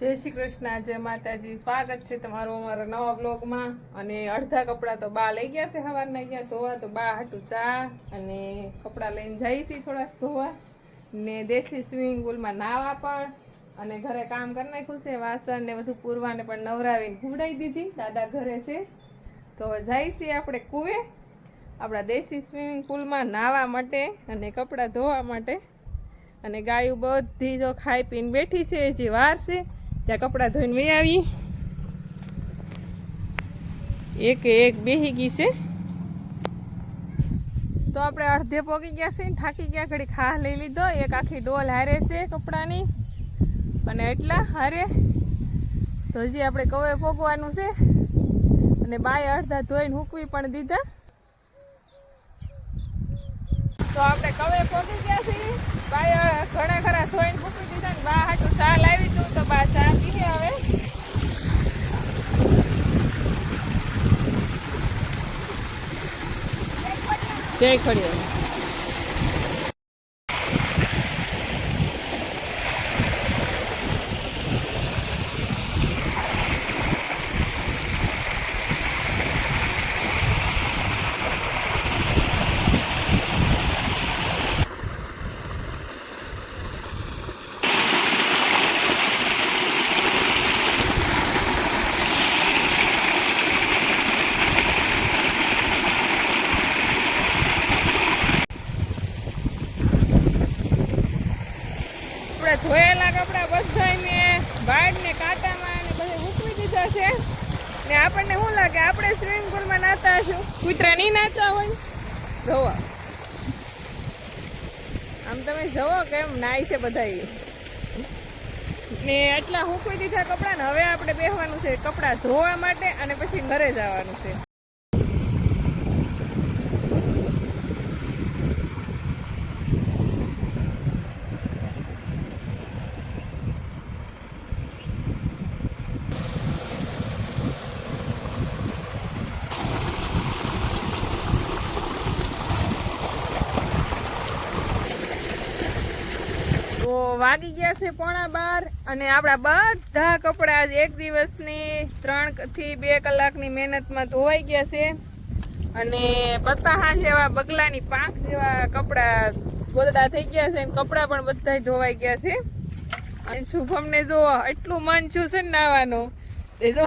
જય શ્રી કૃષ્ણ, જય માતાજી. સ્વાગત છે તમારું અમારા નવા બ્લોગમાં અને અડધા કપડાં તો બા લઈ ગયા છે સવારના ગયા ધોવા. તો બા હાટું ચા અને કપડાં લઈને જઈ છે થોડાક ધોવા. ને દેશી સ્વિમિંગ પુલમાં નાવા પણ. અને ઘરે કામ કરી નાખ્યું છે, વાસણ ને બધું પૂરવાને પણ નવરાવીને ઘૂડાઈ દીધી. દાદા ઘરે છે. તો જઈ છીએ આપણે કુએ આપણા દેશી સ્વિમિંગ પુલમાં નાહવા માટે અને કપડાં ધોવા માટે. અને ગાયું બધી જો ખાઈ પીને બેઠી છે જે વાર છે. ત્યાં કપડાં ધોઈને વહી આવી. એક એક બેહી ગઈ છે. તો આપણે અડધે પોગી ગયા છે થાકી ગયા, ઘડી ખા લઈ લીધો. એક આખી ડોલ હારે છે કપડાની. અને એટલા હારે. તો હજી આપણે કવે પોગવાનું છે. અને બાય અડધા ધોઈને હૂકવી પણ દીધા. તો આપણે કવે પોગી ગયા છીએ. બાય ઘણા ખરા ધોઈને મૂકી દીધા ને બા હાટું ચા લાવી દઉં તો બા ચા પીએ હવે જય આપણે ધોયેલા કપડા બધાને ને કાંટામાં ને બધે મૂકવી દીધા છે. ને આપણને શું લાગે? આપણે સ્વિમિંગ પુલમાં નાતા હશું. કૂતરા નહીં નાતા હોય? જોવા. આમ તમે જવો કેમ નાય છે બધા ને એટલા હૂકવી દીધા કપડા ને હવે આપણે બેસવાનું છે કપડા ધોવા માટે અને પછી ઘરે જવાનું છે. તો વાગી ગયા છે પોણા બાર અને આપણા બધા કપડા એક દિવસની ત્રણથી બે કલાકની મહેનતમાં ધોવાઈ ગયા છે. અને પત્તાહા જેવા બગલાની પાંખ જેવા કપડા ગોદડા થઈ ગયા છે અને કપડા પણ બધા ધોવાઈ ગયા છે. અને શુભમને જો એટલું મન છું છે નાવાનું. એ જો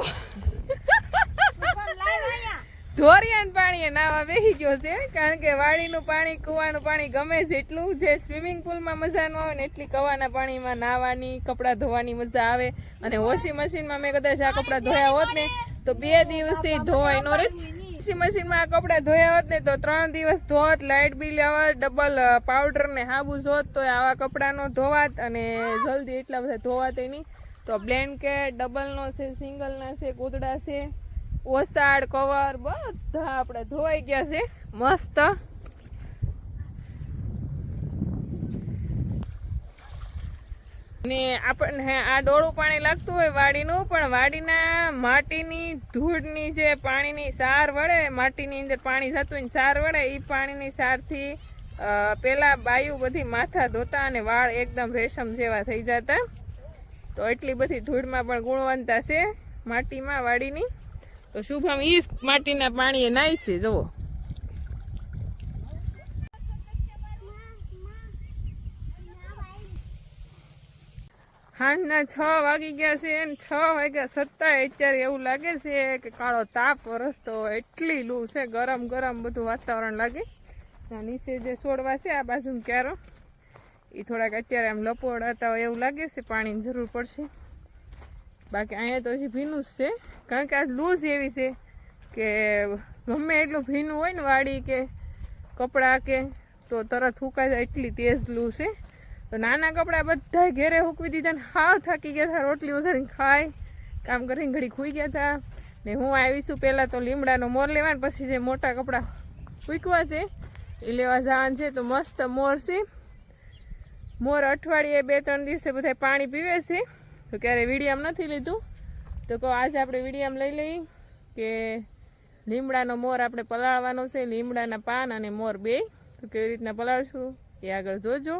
ધોરિયાન પાણીએ નાવા બેસી ગયો છે, કારણ કે વાડીનું પાણી, કૂવાનું પાણી ગમે જેટલું જે સ્વિમિંગ પુલમાં મજા ન આવે ને એટલી કવાના પાણીમાં નાવાની, કપડાં ધોવાની મજા આવે. અને વોશિંગ મશીનમાં મેં કદાચ આ કપડાં ધોયા હોત ને, તો બે દિવસે ધોવાય નો રે. વોશિંગ મશીનમાં આ કપડાં ધોયા હોત ને, તો ત્રણ દિવસ ધોત લાઇટ બિલ આવત ડબલ પાવડર ને હાબુ જોત, તો આવા કપડાનો ધોવાત અને જલ્દી એટલા બધા ધોવાત નહીં. તો બ્લેન્કેટ, ડબલનો છે, સિંગલના છે ગોદડા છે. ઓસાડ કવર, બધા આપણે ધોવાઈ ગયા છે. મસ્ત. ને આપણને આ ડોળું પાણી લાગતું હોય વાડીનું, પણ વાડીના માટીની ધૂળની જે પાણીની સાર વળે, માટીની અંદર પાણી થતું હોય સાર વળે એ પાણીની સારથી પહેલાં બાયું બધી માથા ધોતા અને વાળ એકદમ રેશમ જેવા થઈ જતા. તો એટલી બધી ધૂળમાં પણ ગુણવંતા છે માટીમાં વાડીની. તો શુભમ ઈ માટીના પાણીએ નાય છે જુઓ. સાંજના છ વાગી ગયા છે અને છ વાગ્યા સત્તાય અત્યારે એવું લાગે છે કે કાળો તાપ વરસતો એટલી લૂ છે, ગરમ ગરમ બધું વાતાવરણ લાગે. ત્યાં નીચે જે છોડવા છે, આ બાજુ ક્યારો. એ થોડાક અત્યારે આમ લપોડાતા હોય એવું લાગે છે, પાણીની જરૂર પડશે. બાકી અહીંયા તો હજી ભીનું જ છે. કારણ કે આ લૂઝ એવી છે કે ગમે એટલું ભીનું હોય ને વાડી કે કપડાં કે, તો તરત હુકાય જાય એટલી તેજ લૂ છે. તો નાના કપડાં બધા ઘેરે હૂકવી દીધા ને હાવ થાકી ગયા હતા, રોટલી વધારીને ખાય કામ કરીને ઘડી ખુઈ ગયા હતા. ને હું આવી છું પહેલાં તો લીમડાનો મોર લેવા પછી જે મોટા કપડાં ફૂંકવા છે, એ લેવા જવાનું છે. તો મસ્ત મોર છે. મોર અઠવાડિયે બે ત્રણ દિવસે બધા પાણી પીવે છે. તો ક્યારેય વિડીયામ નથી લીધું? તો કહો, આજે આપણે વિડીયામ લઈ લઈએ કે લીમડાનો મોર આપણે પલાળવાનો છે, લીમડાના પાન અને મોર બે. તો કેવી રીતના પલાળશું? એ આગળ જોજો.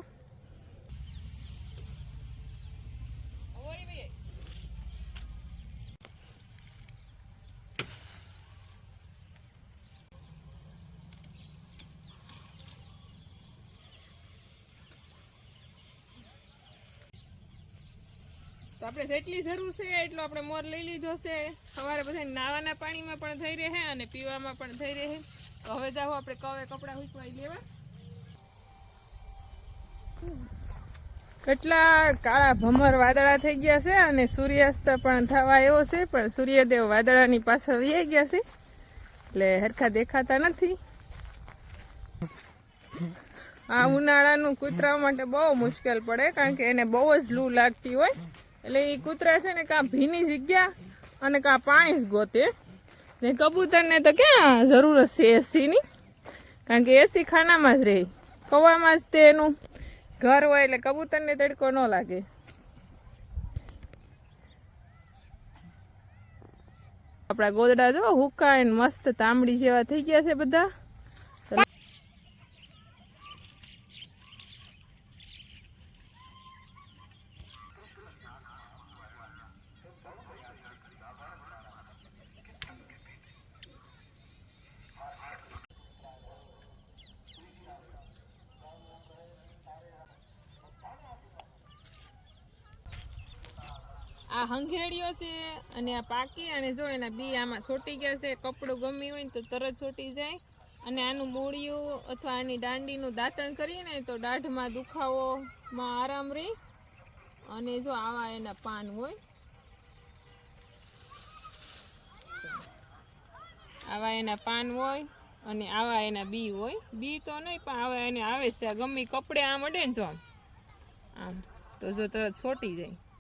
તો આપણે જેટલી જરૂર છે એટલો આપણે મોર લઈ લીધો છે. સવારે બધા નાવાના પાણીમાં પણ થઈ રહે અને પીવામાં પણ થઈ રહે. તો હવે જાઓ આપણે કવે કપડાં હુકવાઈ લેવા. કેટલા કાળા ભમર વાદળા થઈ ગયા છે અને સૂર્યાસ્ત પણ થવા એવો છે, પણ સૂર્યદેવ વાદળાની પાછળ વહી ગયા છે. એટલે હરખા દેખાતા નથી. આ ઉનાળાનું કૂતરા માટે બહુ મુશ્કેલ પડે, કારણ કે એને બહુ જ લૂ લાગતી હોય. એટલે એ કૂતરા છે ને કાં ભીની જગ્યા અને કાં પાણી જ ગોતે. ને કબૂતરને તો ક્યાં જરૂર જ છે એસીની કારણ કે એસી ખાનામાં જ રહે કવામાં જ તે એનું ઘર હોય એટલે કબૂતરને તડકો ન લાગે. આપણા ગોદડા જો હુકા એને મસ્ત તાંબડી જેવા થઈ ગયા છે બધા. આ હંઘેડ્યો છે અને આ પાકી અને જો એના બી આમાં છોટી ગયા છે, કપડું ગમી હોય ને તો તરત છોટી જાય. અને આનું મૂળિયું અથવા આની દાંડીનું દાંતણ કરીએ ને તો દાઢમાં દુખાવોમાં આરામ રહે. અને જો આવા એના પાન હોય. આવા એના પાન હોય અને આવા એના બી હોય. બી તો નહીં, પણ આવા એને આવે છે. આ ગમે કપડે આમ અડે ને જો આમ. તો જો તરત છોટી જાય.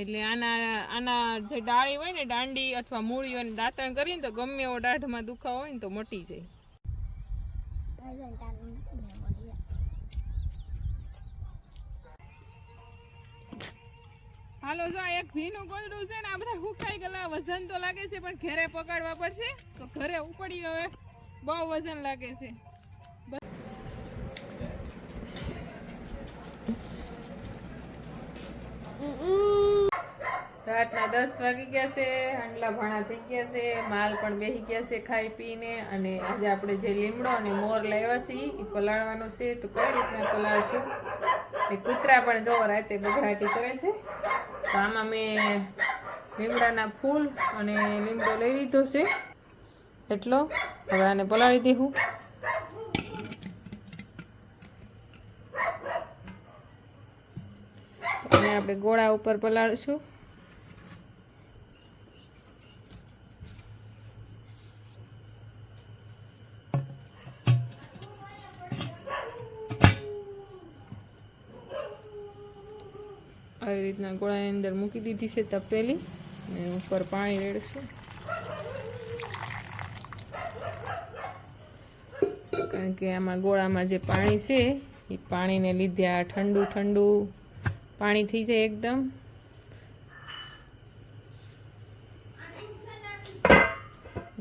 એટલે આના આના જે ડાળી હોય ને, દાંડી અથવા મૂળીઓ ને દાંતણ કરીને તો ગમે એવો દાઢમાં દુખાવો હોય ને તો મટી જાય. હાલો, જો આ એક ભીનું ગોદડું છે ને, આ બધા હુકાઈ ગયેલા. વજન તો લાગે છે, પણ ઘરે પકડવા પડશે. તો ઘરે ઉપડી હવે બહુ વજન લાગે છે. રાતના દસ વાગી ગયા છે, હાંડલા ભાણા થઈ ગયા છે, માલ પણ બેહી ગયા છે ખાઈ પીને અને આજે આપણે જે લીમડો અને મોર લાવ્યા છીએ એ પલાળવાનો છે. તો કઈ રીતના પલાળશું? એ કૂતરા પણ જો રાતે બઘરાટી કરે છે. તો આમાં મેં લીમડાના ફૂલ અને લીમડો લઈ લીધો છે. એટલો. હવે આને પલાળી દેવું અને આપણે ગોળા ઉપર પલાળશું. આવી રીતના ગોળાની અંદર મૂકી દીધી છે તપેલી અને ઉપર પાણી રેડશું. કારણ કે આમાં ગોળામાં જે પાણી છે, એ પાણીને લીધે આ ઠંડુ ઠંડુ પાણી થઈ જાય એકદમ.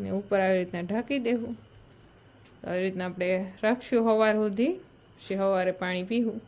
ને ઉપર આવી રીતના ઢાંકી દેવું. આવી રીતના આપણે રાખશું સવાર સુધી. સવારે પાણી પીવું.